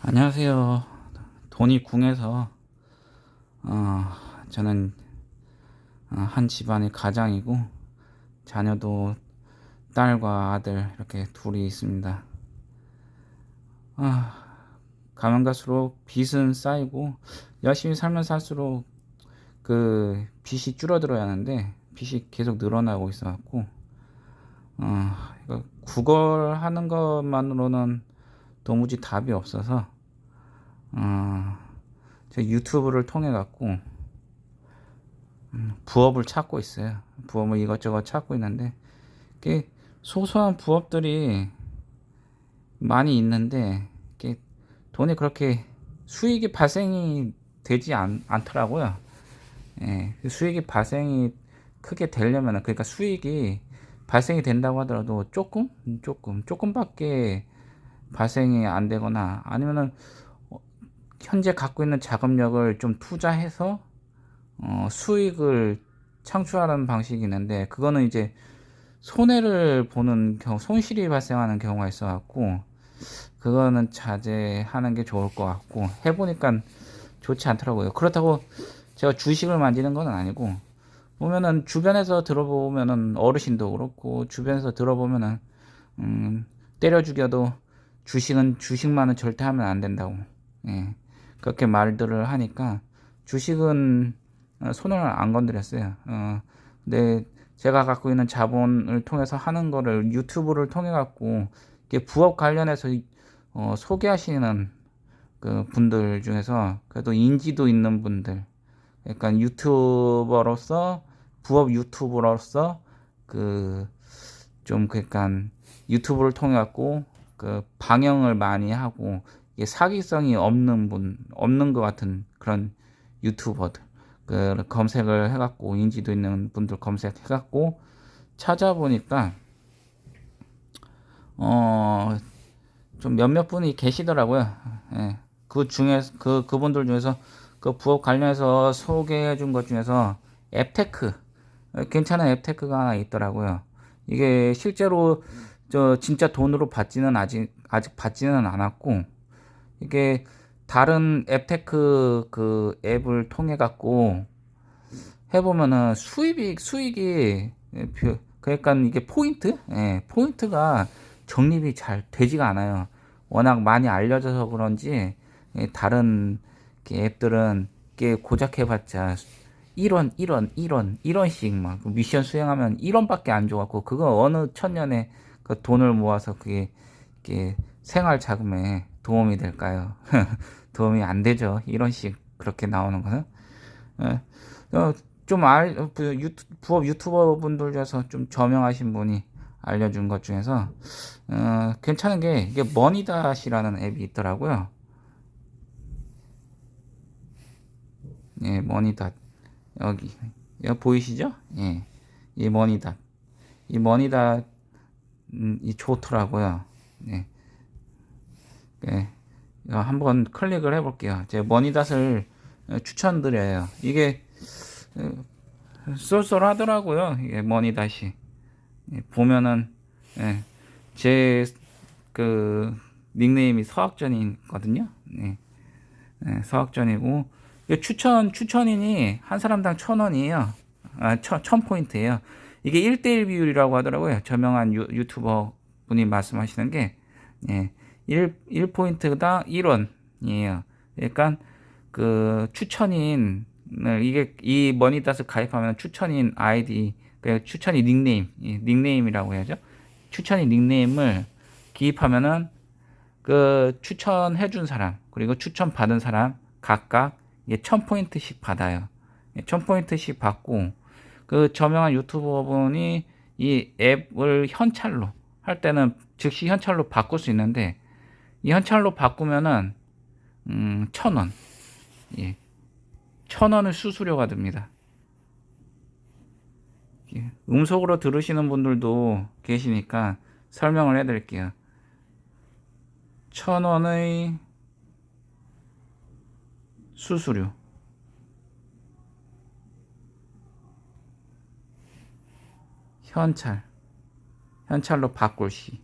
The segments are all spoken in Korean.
안녕하세요. 돈이 궁해서 어, 저는 어, 한 집안의 가장이고 자녀도 딸과 아들 이렇게 둘이 있습니다. 아, 가면 갈수록 빚은 쌓이고 열심히 살면 살수록 그 빚이 줄어들어야 하는데 빚이 계속 늘어나고 있어갖고 어, 구걸하는 것만으로는 도무지 답이 없어서 어, 제 유튜브를 통해 갖고 음, 부업을 찾고 있어요. 부업을 이것저것 찾고 있는데 이게 소소한 부업들이 많이 있는데 돈이 그렇게 수익이 발생이 되지 않, 않더라고요. 예, 그 수익이 발생이 크게 되려면 그러니까 수익이 발생이 된다고 하더라도 조금 조금 조금밖에 발생이 안 되거나 아니면은 어, 현재 갖고 있는 자금력을 좀 투자해서 어, 수익을 창출하는 방식이 있는데 그거는 이제 손해를 보는 경우 손실이 발생하는 경우가 있어 갖고 그거는 자제하는 게 좋을 것 같고 해보니까 좋지 않더라고요. 그렇다고 제가 주식을 만지는 건 아니고 보면은 주변에서 들어보면은 어르신도 그렇고 주변에서 들어보면은 음, 때려 죽여도 주식은 주식만은 절대 하면 안 된다고 예, 그렇게 말들을 하니까 주식은 어, 손을 안 건드렸어요. 어, 근데 제가 갖고 있는 자본을 통해서 하는 거를 유튜브를 통해 갖고 부업 관련해서 어, 소개하시는 그 분들 중에서 그래도 인지도 있는 분들, 그러니까 유튜버로서 부업 유튜버로서 그 좀 그러니까 유튜브를 통해 갖고 그 방영을 많이 하고 사기성이 없는 분 없는 것 같은 그런 유튜버들 그 검색을 해갖고 인지도 있는 분들 검색해갖고 찾아보니까 어 좀 몇몇 분이 계시더라고요. 예. 그 중에 그 그분들 중에서 그 부업 관련해서 소개해 준 것 중에서 앱테크 괜찮은 앱테크가 있더라고요. 이게 실제로 저 진짜 돈으로 받지는 아직 아직 받지는 않았고 이게 다른 앱테크 그 앱을 통해 갖고 해보면은 수입이 수익이 그러니까 이게 포인트? 예, 포인트가 적립이 잘 되지가 않아요. 워낙 많이 알려져서 그런지 다른 앱들은 이게 고작 해봤자 1원 1원 1원 1원씩 막 미션 수행하면 1원밖에 안 줘갖고 그거 어느 천년에 그 돈을 모아서 그게, 그게 생활 자금에 도움이 될까요? 도움이 안 되죠. 이런 식 그렇게 나오는 거는. 예. 어, 좀 알, 그 부업 유튜버 분들 중에서 좀 저명하신 분이 알려준 것 중에서, 어, 괜찮은 게, 이게 머니닷이라는 앱이 있더라고요. 예, 머니닷. 여기, 여기 보이시죠? 예. 이 머니닷. 이 머니닷, 음, 이 좋더라고요. 예. 예. 한번 클릭을 해볼게요. 제 머니닷을 추천드려요. 이게 어, 쏠쏠하더라고요. 이게 머니닷이 예, 보면은 예, 제그 닉네임이 서학전이거든요. 예, 예, 서학전이고 추천 추천인이 한 사람당 천 원이에요. 아, 천, 천 포인트예요. 이게 1대1 비율이라고 하더라고요. 저명한 유, 유튜버 분이 말씀하시는 게 예. 1, 1포인트당 1원이에요. 그러니까 그 추천인 이게 이 머니닷을 가입하면 추천인 아이디 그 추천인 닉네임 닉네임이라고 해야죠. 추천인 닉네임을 기입하면은 그 추천해 준 사람 그리고 추천 받은 사람 각각 1000포인트씩 받아요. 1000포인트씩 받고 그 저명한 유튜버분이 이 앱을 현찰로 할 때는 즉시 현찰로 바꿀 수 있는데 이 현찰로 바꾸면은 음, 천 원. 예. 천 원을 수수료가 듭니다. 예. 음속으로 들으시는 분들도 계시니까 설명을 해드릴게요. 천 원의 수수료. 현찰 현찰로 바꿀 시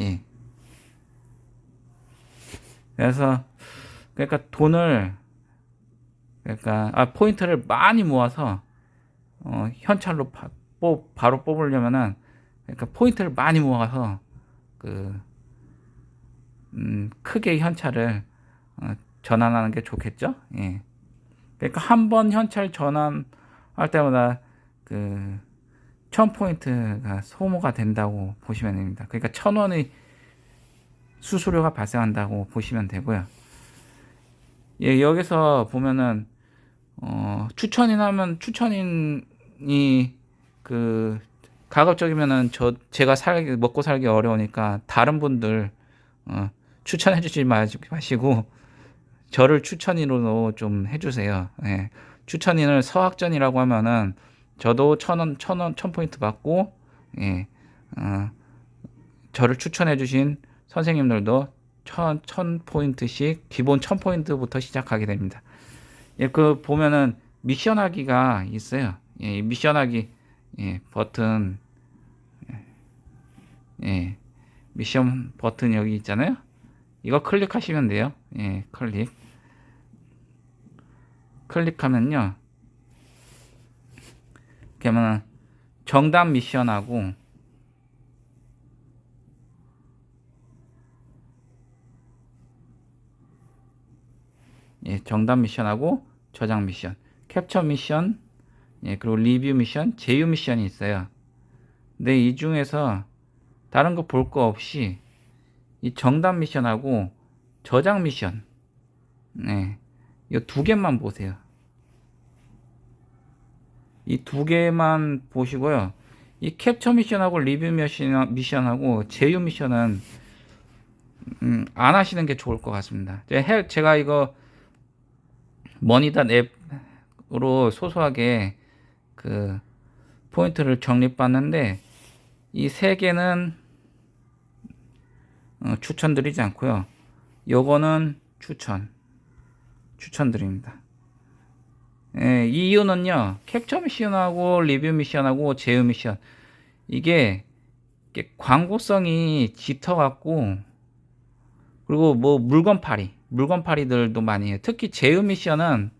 예. 그래서 그러니까 돈을 그러니까 아 포인트를 많이 모아서 어, 현찰로 바, 뽑, 바로 뽑으려면은 그러니까 포인트를 많이 모아서 그 음, 크게 현찰을 어, 전환하는 게 좋겠죠? 예. 그러니까 한 번 현찰 전환할 때마다 그 1000포인트가 소모가 된다고 보시면 됩니다. 그러니까 1000원의 수수료가 발생한다고 보시면 되고요. 예, 여기서 보면은 어, 추천인 하면 추천인이 그 가급적이면은 저 제가 살기 먹고 살기 어려우니까 다른 분들 어, 추천해 주지 마시고 저를 추천인으로 좀 해주세요. 예. 추천인을 서학전이라고 하면은 저도 천 원, 천 원, 천 포인트 받고 예. 어, 저를 추천해 주신 선생님들도 천, 천 포인트씩 기본 천 포인트부터 시작하게 됩니다. 예, 그 보면은 미션하기가 있어요. 예, 미션하기 예, 버튼 예, 미션 버튼 여기 있잖아요. 이거 클릭하시면 돼요. 예, 클릭. 클릭하면요. 그러면 정답 미션하고 예, 정답 미션하고 저장 미션, 캡처 미션, 예, 그리고 리뷰 미션, 제휴 미션이 있어요. 근데 이 중에서 다른 거 볼거 없이 이 정답 미션하고 저장 미션, 네, 이 두 개만 보세요. 이 두 개만 보시고요. 이 캡처 미션하고 리뷰 미션, 미션하고 제휴 미션은 음, 안 하시는 게 좋을 것 같습니다. 제가 이거 머니닷 앱으로 소소하게 그 포인트를 적립받는데 이 세 개는 어, 추천드리지 않고요. 요거는 추천 추천드립니다. 예, 이 이유는요. 캡처 미션하고 리뷰 미션하고 제휴 미션 이게, 이게 광고성이 짙어 갖고 그리고 뭐 물건 팔이 물건 팔이들도 많이 해요. 특히 제휴 미션은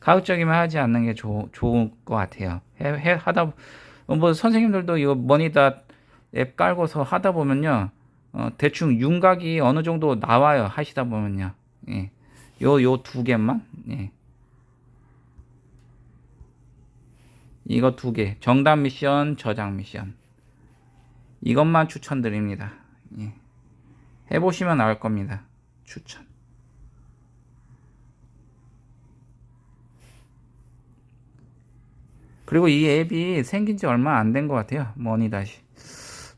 가급적이면 하지 않는 게 조, 좋을 것 같아요. 해, 해, 하다 뭐 선생님들도 이거 머니다 앱 깔고서 하다 보면요. 어, 대충 윤곽이 어느 정도 나와요. 하시다 보면요. 예. 요, 요 두 개만. 예. 이거 두 개. 정답 미션, 저장 미션. 이것만 추천드립니다. 예. 해보시면 알 겁니다. 추천. 그리고 이 앱이 생긴 지 얼마 안 된 것 같아요. 머니 다시.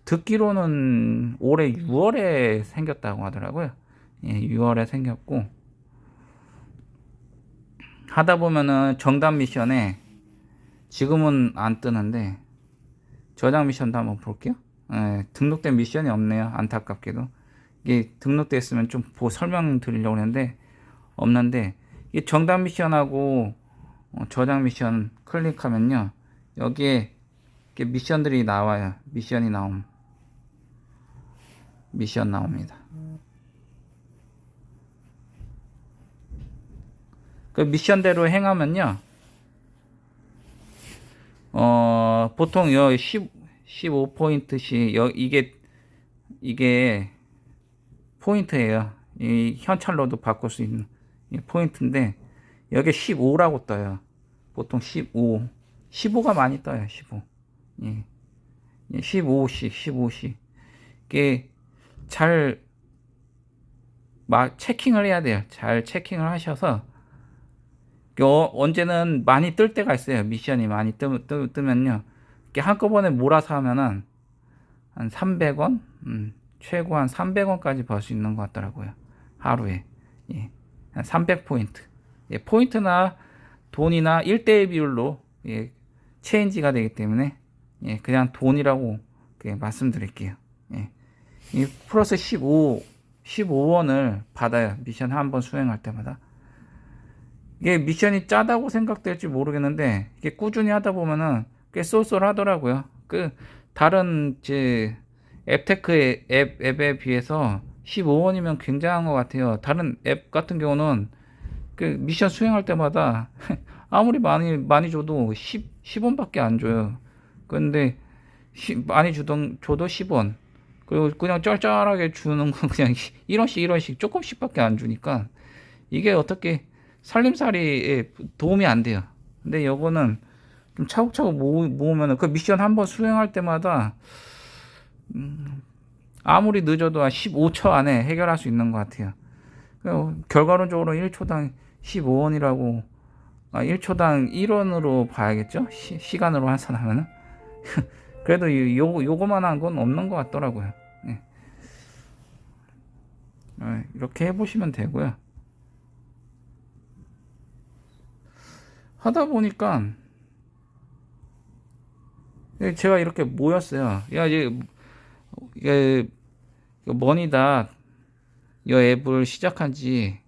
듣기로는 올해 6월에 생겼다고 하더라고요. 예, 6월에 생겼고 하다 보면은 정답 미션에 지금은 안 뜨는데 저장 미션도 한번 볼게요. 예, 등록된 미션이 없네요. 안타깝게도. 이게 등록돼 있으면 좀 보, 설명드리려고 했는데 없는데 이게 정답 미션하고 어, 저장 미션 클릭하면요. 여기에 미션들이 나와요. 미션이 나옴. 미션 나옵니다 그 미션대로 행하면요 어 보통 여 10, 15포인트씩 여 이게 이게 포인트예요 이 현찰로도 바꿀 수 있는 포인트인데 여기 15라고 떠요. 보통 15. 15가 많이 떠요. 15. 예. 15씩, 15씩. 이게 잘, 막 체킹을 해야 돼요. 잘 체킹을 하셔서, 어, 언제는 많이 뜰 때가 있어요. 미션이 많이 뜨, 뜨, 뜨면요. 이렇게 한꺼번에 몰아서 하면은 한 300원? 음, 최고 한 300원까지 벌 수 있는 것 같더라고요. 하루에. 예. 한 300포인트. 예, 포인트나 돈이나 1대1 비율로 예, 체인지가 되기 때문에 예, 그냥 돈이라고 예, 말씀드릴게요. 예. 이 플러스 15, 15원을 받아요. 미션 한 번 수행할 때마다. 이게 미션이 짜다고 생각될지 모르겠는데 이게 꾸준히 하다 보면은 꽤 쏠쏠하더라고요. 그 다른 제 앱테크의 앱 앱에 비해서 15원이면 굉장한 것 같아요. 다른 앱 같은 경우는 그 미션 수행할 때마다 아무리 많이 많이 줘도 10 10원밖에 안 줘요. 시- 많이 주던 줘도 10원. 그리고 그냥 쩔쩔하게 주는 건 그냥 1원씩 1원씩 조금씩밖에 안 주니까 이게 어떻게 살림살이에 도움이 안 돼요. 근데 요거는 좀 차곡차곡 모으, 모으면은 그 미션 한번 수행할 때마다 음, 아무리 늦어도 한 15초 안에 해결할 수 있는 것 같아요. 그 결과론적으로 1초당 15원이라고 아, 1초당 1원으로 봐야겠죠? 시, 간으로 환산하면은 그래도 이- 요 요거만 한 건 없는 것 같더라고요. 예. 어, 이렇게 해보시면 되고요. 하다 보니까 예, 제가 이렇게 모였어요. 야 이제 이게 머니다 이 앱을 시작한 지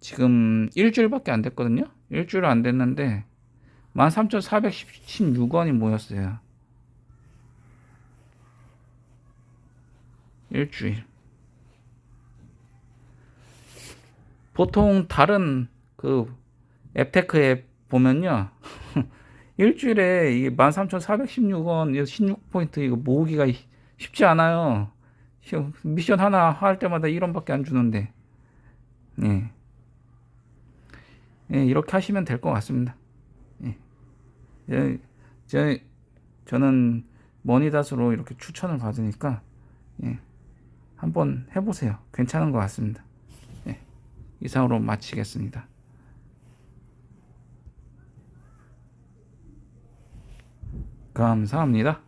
지금 일주일밖에 안 됐거든요. 일주일 안 됐는데 13,416원이 모였어요. 일주일. 보통 다른 그 앱테크 앱 보면요. 일주일에 이게 13,416원, 16포인트 이거 모으기가 쉽지 않아요. 미션 하나 할 때마다 1원밖에 안 주는데. 예. 예, 이렇게 하시면 될 것 같습니다. 예. 예, 저, 저는 머니닷으로 이렇게 추천을 받으니까, 예. 한번 해보세요. 괜찮은 것 같습니다. 예. 이상으로 마치겠습니다. 감사합니다.